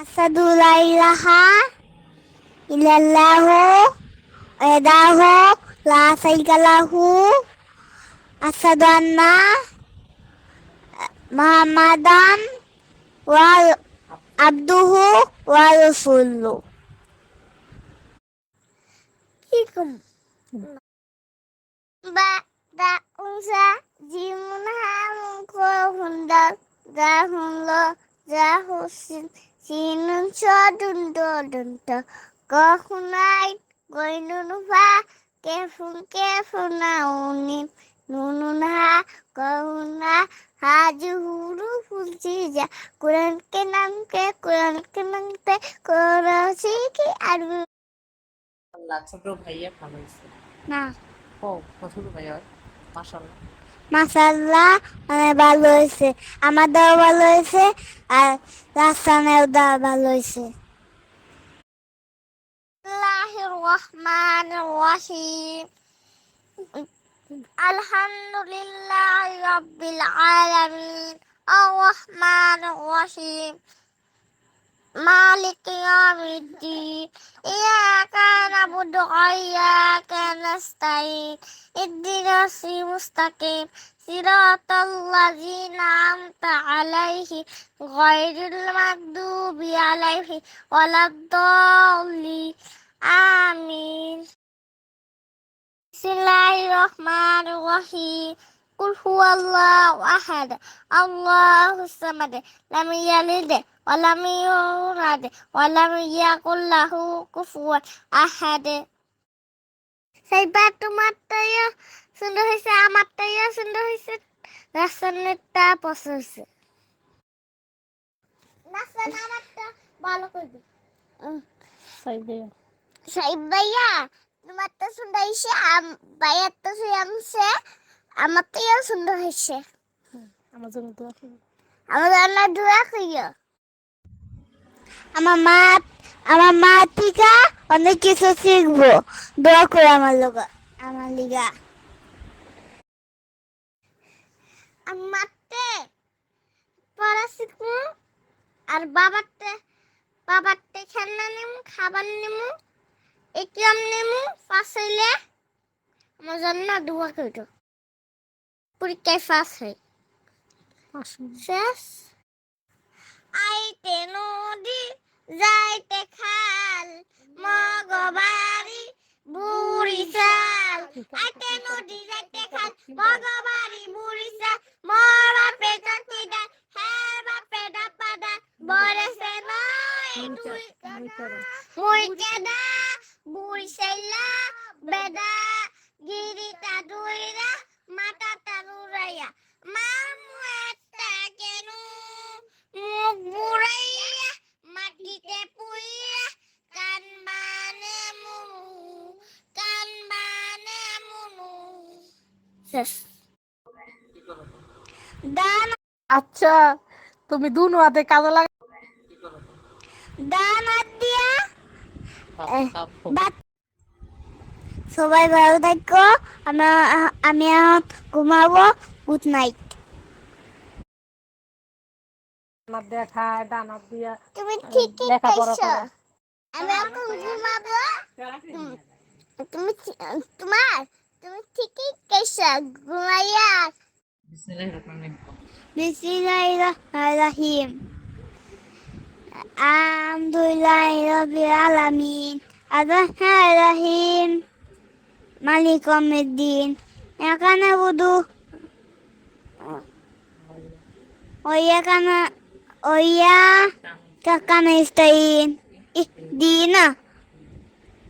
আসাদু লা ইলাহা ইল্লাল্লাহু ওয়াহদাহু লা শারীকা লাহু আসাদু আন্না মুহাম্মাদান ওয়া আবদুহু ওয়া রাসূলুহু কি কম বা unsa, jimun hamun ko, hundal da hunlo da husin sinun chodun dodun to ko hunai goinun fa kefun kefun naunin nunun ha ko huna হাজু হুরু ফুলছি যা কোরআন কে নাম কে কোরআন কে নাম কে কোরআন কি আর আল্লাহ ছোট ভাইয়া ভালো না ও ছোট ভাইয়া মাসাল্লাহ মাসাল্লাহ অনেক ভালো হয়েছে। আমার দেওয়া ভালো হয়েছে আর রাস্তানেও দেওয়া ভালো হয়েছে। রহমানির রহিম। আলহামদুলিল্লাহ রাব্বিল আলামিন। আর مالك يوم الدين إياك نعبد وإياك نستعين اهدنا الصراط المستقيم صراط الذين أنعمت عليهم غير المغضوب عليهم ولا الضالين آمين بسم الله الرحمن الرحيم কুল হুয়াল্লাহু আহাদ আল্লাহুস সামাদ লাম ইয়ালিদ ওয়া লাম ইউলাদ ওয়া লাম ইয়াকুল লাহু কুফুয়ান আহাদ সেইবার তোমারটাইও সুন্দর হয়েছে আমারটাইও সুন্দর হয়েছে। রাসায়নিকটা পছন্দ হয়েছে। ভালো করবি। সাইব ভাইয়া। তোমার তো শুনতে ভাইয়ার তো শুয়ে সুন্দর আমারটাইও সুন্দর হয়েছে। আমার জন্য দোয়া আমার রান্না দোয়া করিও। আমার মা আমার মা থেকে অনেক কিছু শিখব। দোয়া করে আমার লোক আমার লিগা। আমারতে পড়া শিখব আর বাবারতে বাবারতে খেলনা নেমু খাবার নেমু এটিএম আমার জন্য দোয়া করো পরীক্ষায় পাস হয় শেষ? আইতে নদী যাইতে খাল মগবাড়ি বুড়ি চাল আইতে নদী যাইতে খাল মগবাড়ি বুড়ি চাল মোর জাতি দা হ্যাঁ বাপে ডাপা দা বরেছে নয় তুই মুই কেদা। বুড়ি বেদা গিরিটা দুইরা শেষ আচ্ছা তুমি দু নোয়াতে কাজে লাগা দান হাত দিয়া সবাই ভালো থাকো। আমি আমি এখন ঘুমাবো। গুড নাইট ডানাত দিয়া দিয়া। তুমি লেখাপড়া আমি এখন ঘুমাবো। তুমি ঠি- তোমার তুমি ঠিকই কইছো ঘুমাইয়া বিসমিল্লাহির রহমানির রহিম। বিসমিল্লাহিররহমানিররহিম আলহামদুলিল্লাহি রাব্বিল আলামিন। আর-রাহমানির রহিম মালিক ইয়াউমিদ্দিন ইয়াকা নাবুদু ওয়া ইয়াকা না ওয়া ইয়াকা নাস্তাইন ইহদিনা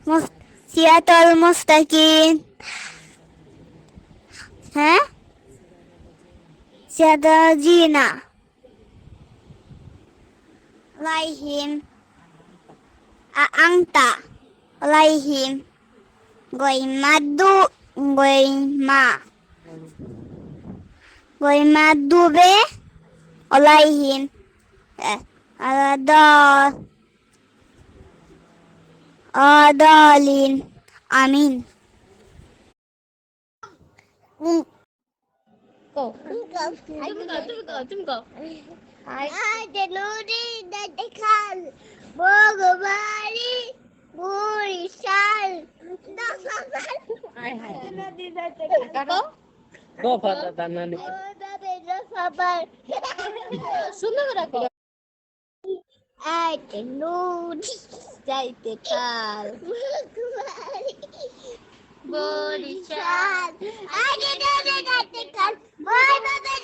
মুস- সিরাতাল السداجين عليهم أأنت عليهم غيمدو غيما غيمدو به عليهم آدالين آمين 뜨거. 뜨거. 뜨거, 뜨거, 뜨거. 아, 내 놀이 나내 칼. 먹어 말이 물이 살. 나사발. 뭐 받아 나는. 나사발. 손으로 그래. 아, 내 놀이 나내 칼. 먹어 말이 Boris Şan. Hadi dönün artık. Boy baba